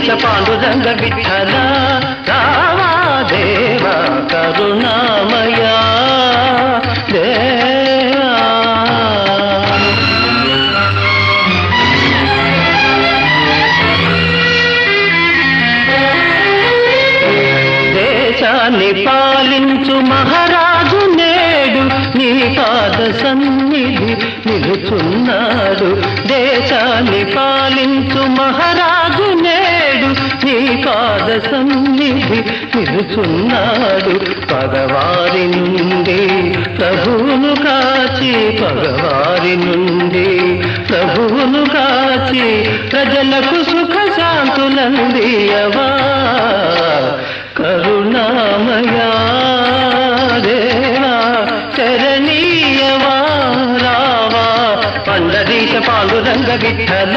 Pandharisha Panduranga Vittala రావా దేవా. కరుణామయా దేశాన్ని పాలించు మహారాజు నేడు నీ పాద సన్నిధి నిలుచున్నాడు. దేశాన్ని పాలించు మహారాజు సన్నిధి నిలుచున్నాడు పగవారి నుండి. ప్రభువును కాచి పగవారి నుండి. ప్రభువును కాచి ప్రజలకు సుఖ శాంతులందియవా కరుణామయా దేవా చరణీయవా రావా? పండరీశ పాండురంగ విఠల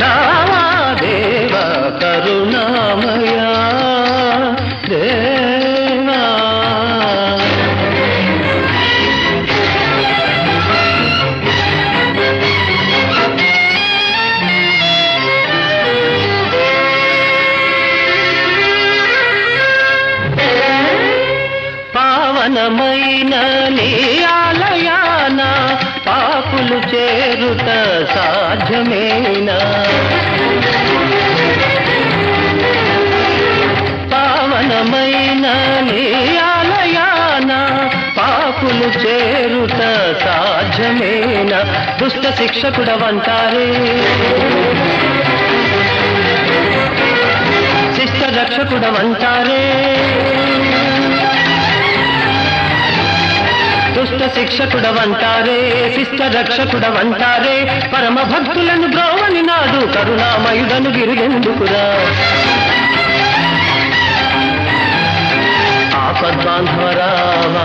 రావా దేవా కరుణా పావనమైన నీ ఆలయాన పాపులు చేరుట సాధ్యమేనా? పావనమైన నీ ఆలయాన పాపులు చేరుట సాధ్యమేనా? దుష్ట శిక్షకుడవంటారే. శిష్ట శిక్షకుడవంటారే శిష్ట రక్షకుడవంటారే పరమ భక్తులను ద్రోవని నాడు కరుణామయుడను గిరిగెందుకురా. ఆపద్బాంధవరావా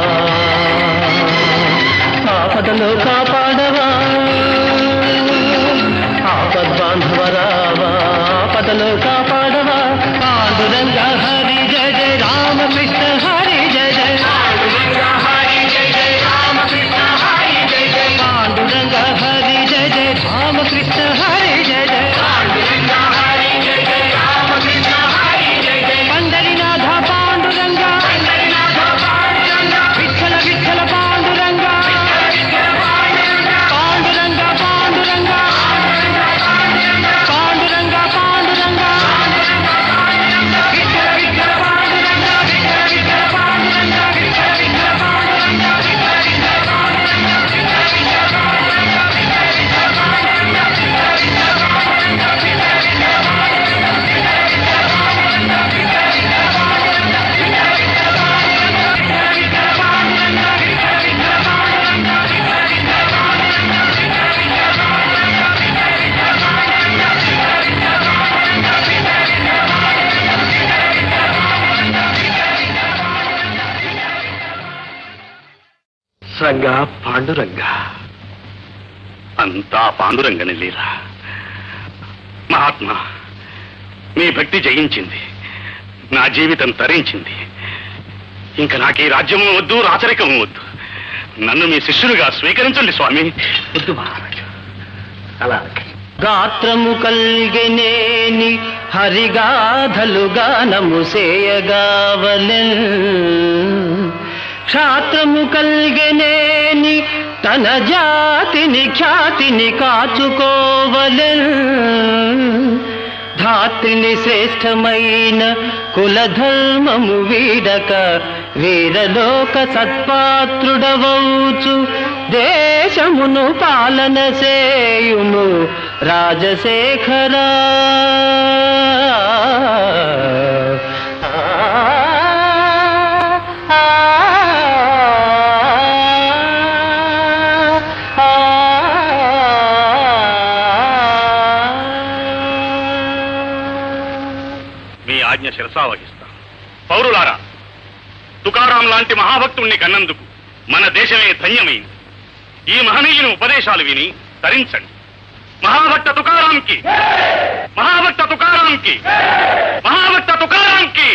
ఆపదలో కాపాడ రంగా పాండురంగ. అంతా పాండురంగని లీల. మహాత్మా మీ భక్తి జయించింది. నా జీవితం తరించింది. ఇంకా నాకు ఈ రాజ్యము వద్దు రాచరికము వద్దు. నన్ను మీ శిష్యులుగా స్వీకరించండి స్వామి. వద్దు మహారాజు. అలా గాత్రము కల్గెనేని హరిగాధలు గానము సేయగావలెన్. క్షాత్రము కల్గెనేని తన జాతిని ఖ్యాతిని కాచుకోవలెన్ ధాత్రిని శ్రేష్టమైన కులధర్మము వీడక వీరలోక సత్పాత్రుడవౌచు. దేశమును పాలన సేయుము రాజశేఖరా. మీ ఆజ్ఞ శిరసావహిస్తా పౌరులారా తుకారాం లాంటి మహాభక్తుణ్ణి కన్నందుకు మన దేశమే ధన్యమైంది. ఈ మహనీయుని ఉపదేశాలు విని తరించండి. మహాభక్త తుకారాంకి మహాభక్త తుకారాంకి మహాభక్త తుకారాంకి!